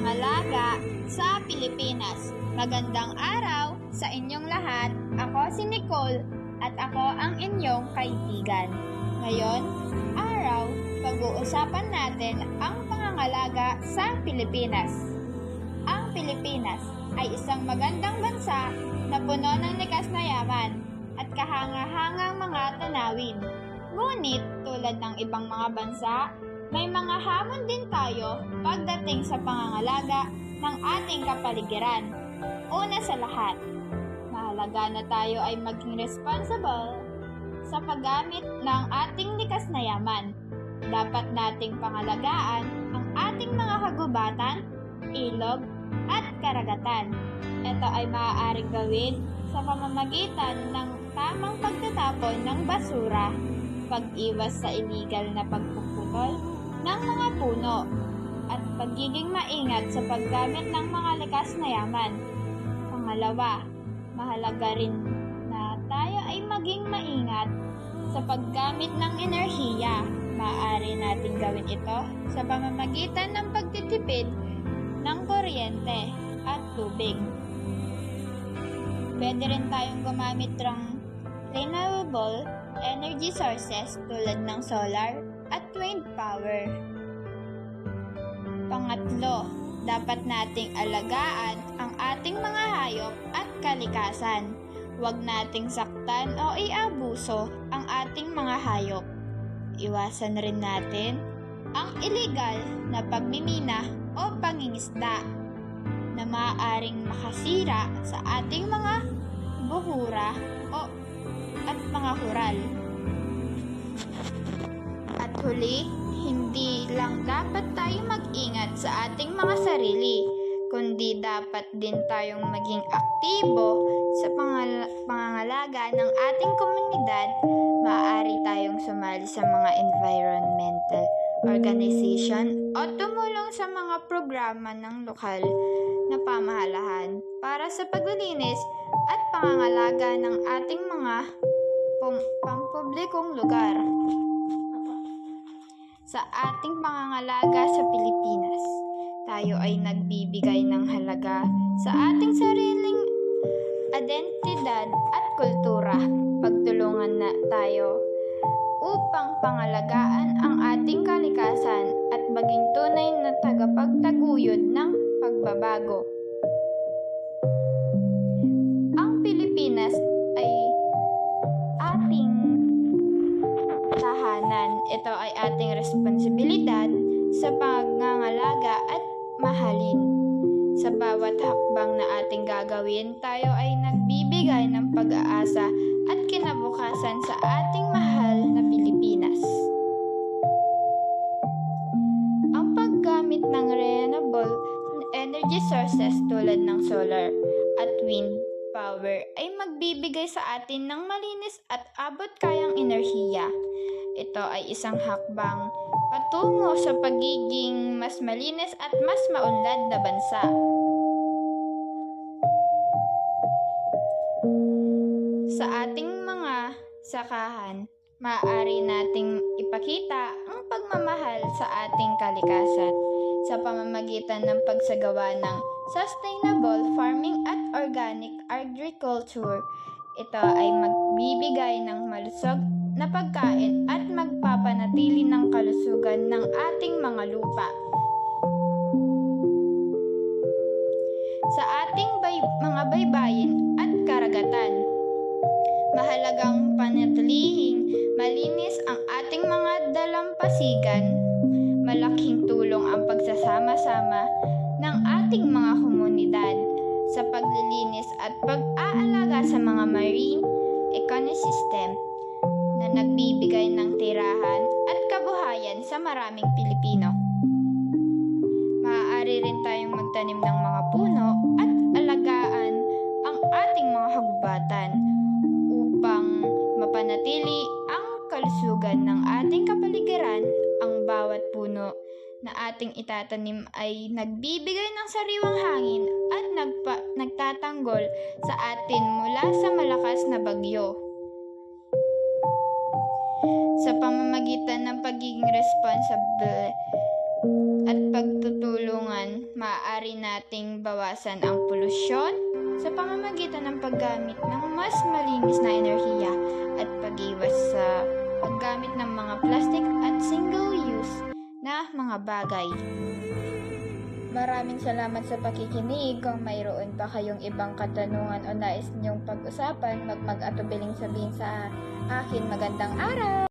pangalaga sa Pilipinas. Magandang araw sa inyong lahat. Ako si Nicole at ako ang inyong kaibigan. Ngayon, araw, pag-uusapan natin ang pangangalaga sa Pilipinas. Ang Pilipinas ay isang magandang bansa na puno ng likas na yaman at kahangahangang mga tanawin. Ngunit tulad ng ibang mga bansa, may mga hamon din tayo pagdating sa pangangalaga ng ating kapaligiran. Una sa lahat, mahalaga na tayo ay maging responsible sa paggamit ng ating likas na yaman. Dapat nating pangalagaan ang ating mga kagubatan, ilog, at karagatan. Ito ay maaaring gawin sa pamamagitan ng tamang pagtatapon ng basura, pag-iwas sa illegal na pagpuputol ng mga puno, at pagiging maingat sa paggamit ng mga likas na yaman. Pangalawa, mahalaga rin na tayo ay maging maingat sa paggamit ng enerhiya. Maaari natin gawin ito sa pamamagitan ng pagtitipid ng kuryente at tubig. Pwede rin tayong gumamit ng renewable energy sources tulad ng solar at wind power. Pangatlo, dapat nating alagaan ang ating mga hayop at kalikasan. Huwag nating saktan o iabuso ang ating mga hayop. Iwasan rin natin ang illegal na pagmimina o pangingisda na maaaring makasira sa ating mga buhura o at mga hural. Huli, hindi lang dapat tayo mag-ingat sa ating mga sarili, kundi dapat din tayong maging aktibo sa pangal- pangangalaga ng ating komunidad. Maaari tayong sumali sa mga environmental organization o tumulong sa mga programa ng lokal na pamahalaan para sa paglilinis at pangangalaga ng ating mga pampublikong lugar sa ating pangangalaga sa Pilipinas. Tayo ay nagbibigay ng halaga sa ating sariling identidad at kultura. Pagtulungan na tayo upang pangalagaan ang ating kalikasan at maging tunay na tagapagtaguyod ng pagbabago. Responsibilidad sa pangangalaga at mahalin. Sa bawat hakbang na ating gagawin, tayo ay nagbibigay ng pag-aasa at kinabukasan sa ating mahal na Pilipinas. Ang paggamit ng renewable energy sources tulad ng solar at wind power ay magbibigay sa atin ng malinis at abot kayang enerhiya. Ito ay isang hakbang patungo sa pagiging mas malinis at mas maunlad na bansa. Sa ating mga sakahan, maaari nating ipakita ang pagmamahal sa ating kalikasan sa pamamagitan ng pagsagawa ng sustainable farming at organic agriculture. Ito ay magbibigay ng malusog na pagkain at magpapanatili ng kalusugan ng ating mga lupa. Sa ating bay- mga baybayin at karagatan, mahalagang panatilihing malinis ang ating mga dalampasigan. Malaking tulong ang pagsasama-sama ng ating mga komunidad sa paglilinis at pag-aalaga sa mga marine ecosystem na nagbibigay ng tirahan at kabuhayan sa maraming Pilipino. Maaari rin tayong magtanim ng mga puno at alagaan ang ating mga hagubatan upang mapanatili ang kalusugan ng ating kapaligiran. Ang bawat puno na ating itatanim ay nagbibigay ng sariwang hangin at nagpa- nagtatanggol sa atin mula sa malakas na bagyo. Sa pamamagitan ng pagiging responsible at pagtutulungan, maaari nating bawasan ang polusyon sa pamamagitan ng paggamit ng mas malinis na enerhiya at pag-iwas sa paggamit ng mga plastic at single-use na mga bagay. Maraming salamat sa pakikinig. Kung mayroon pa kayong ibang katanungan o nais niyong pag-usapan, mag mag-atubiling sabihin sa akin magandang araw!